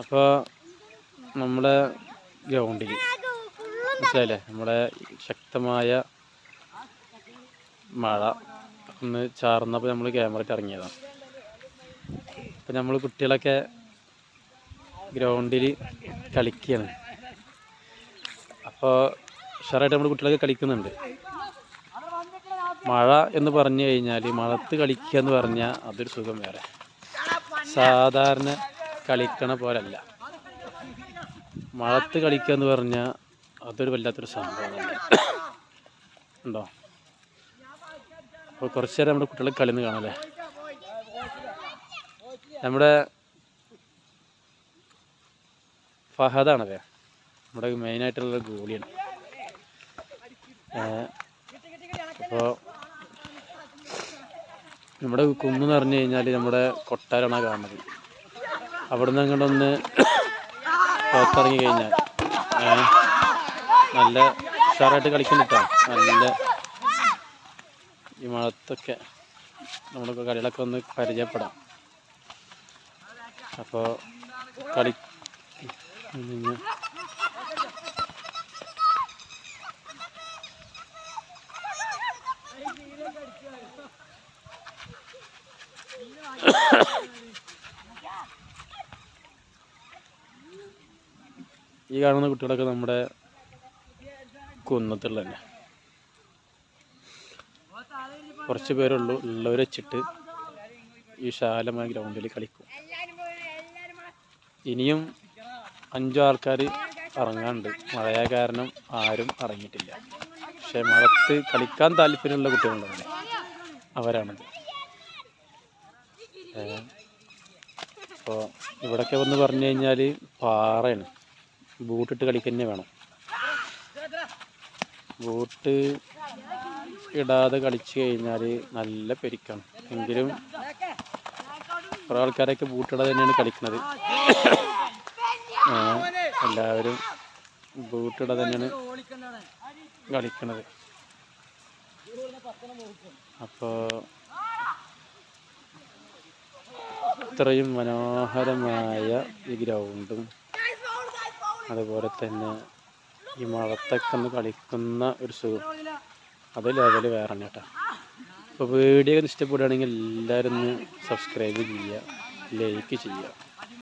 അപ്പോൾ നമ്മുടെ ഗ്രൗണ്ടിൽ മനസ്സിലായില്ലേ? നമ്മുടെ ശക്തമായ മഴ ഒന്ന് ചാർന്നപ്പോൾ നമ്മൾ ക്യാമറയ്ക്ക് ഇറങ്ങിയതാണ് അപ്പം നമ്മൾ കുട്ടികളൊക്കെ ഗ്രൗണ്ടിൽ കളിക്കുകയാണ് അപ്പോൾ ഉഷാറായിട്ട് നമ്മൾ കുട്ടികളൊക്കെ കളിക്കുന്നുണ്ട്. മഴ എന്ന് പറഞ്ഞു കഴിഞ്ഞാൽ മഴത്ത് കളിക്കുക എന്ന് പറഞ്ഞാൽ അതൊരു സുഖം വേറെ. സാധാരണ കളിക്കണ പോലല്ല. മഴത്ത് കളിക്കുക എന്ന് പറഞ്ഞാൽ അതൊരു വല്ലാത്തൊരു സംഭവമാണ്. ഉണ്ടോ? അപ്പോൾ കുറച്ച് നേരം നമ്മുടെ കുട്ടികളെ കളിന്ന് കാണാല്ലേ? നമ്മുടെ ഫഹദാണല്ലേ നമ്മുടെ മെയിനായിട്ടുള്ള ഗോളിയാണ്. അപ്പോൾ നമ്മുടെ കുന്ന് എന്ന് പറഞ്ഞു കഴിഞ്ഞാൽ നമ്മുടെ കൊട്ടാരമാണ് കാണുന്നത്. അവിടുന്ന് അങ്ങോട്ടൊന്ന് പുറത്തിറങ്ങി കഴിഞ്ഞാൽ നല്ല ഉഷാറായിട്ട് കളിക്കുന്നുട്ടാ നല്ല ഈ മഴത്തൊക്കെ നമ്മുടെ കളികളൊക്കെ ഒന്ന് പരിചയപ്പെടാം. അപ്പോൾ കളി ഇനി ഈ കാണുന്ന കുട്ടികളൊക്കെ നമ്മുടെ കുന്നത്തുള്ള തന്നെ കുറച്ച് പേരുള്ളൂ ഉള്ളവരെ വെച്ചിട്ട് ഈ വിശാലമായ ഗ്രൗണ്ടിൽ കളിക്കും. ഇനിയും അഞ്ചു ആൾക്കാർ ഇറങ്ങാണ്ട് മഴയായ കാരണം ആരും ഇറങ്ങിയിട്ടില്ല. പക്ഷെ മഴത്ത് കളിക്കാൻ താല്പര്യമുള്ള കുട്ടികളുണ്ടെ അവരാണത്. അപ്പോൾ ഇവിടെയൊക്കെ വന്ന് പറഞ്ഞു കഴിഞ്ഞാൽ പാറയാണ്. ബൂട്ടിട്ട് കളിക്കന്നെ വേണം. ബൂട്ട് ഇടാതെ കളിച്ചു കഴിഞ്ഞാൽ നല്ല പെരിക്കാണ്. എങ്കിലും കുറേ ആൾക്കാരൊക്കെ ബൂട്ടിടാതെ തന്നെയാണ് കളിക്കുന്നത് എല്ലാവരും ബൂട്ടിടാതെ തന്നെയാണ് കളിക്കുന്നത് അപ്പോൾ ഇത്രയും മനോഹരമായ ഈ ഗ്രൗണ്ടും അതുപോലെ തന്നെ ഈ മഴത്തൊക്കെ ഒന്ന് കളിക്കുന്ന ഒരു സുഖം. അത് ലെവൽ വേറെ തന്നെ കേട്ടോ അപ്പോൾ വീഡിയോ ഇഷ്ടപ്പെടുകയാണെങ്കിൽ എല്ലാവരും ഒന്ന് സബ്സ്ക്രൈബ് ചെയ്യുക ലൈക്ക് ചെയ്യുക.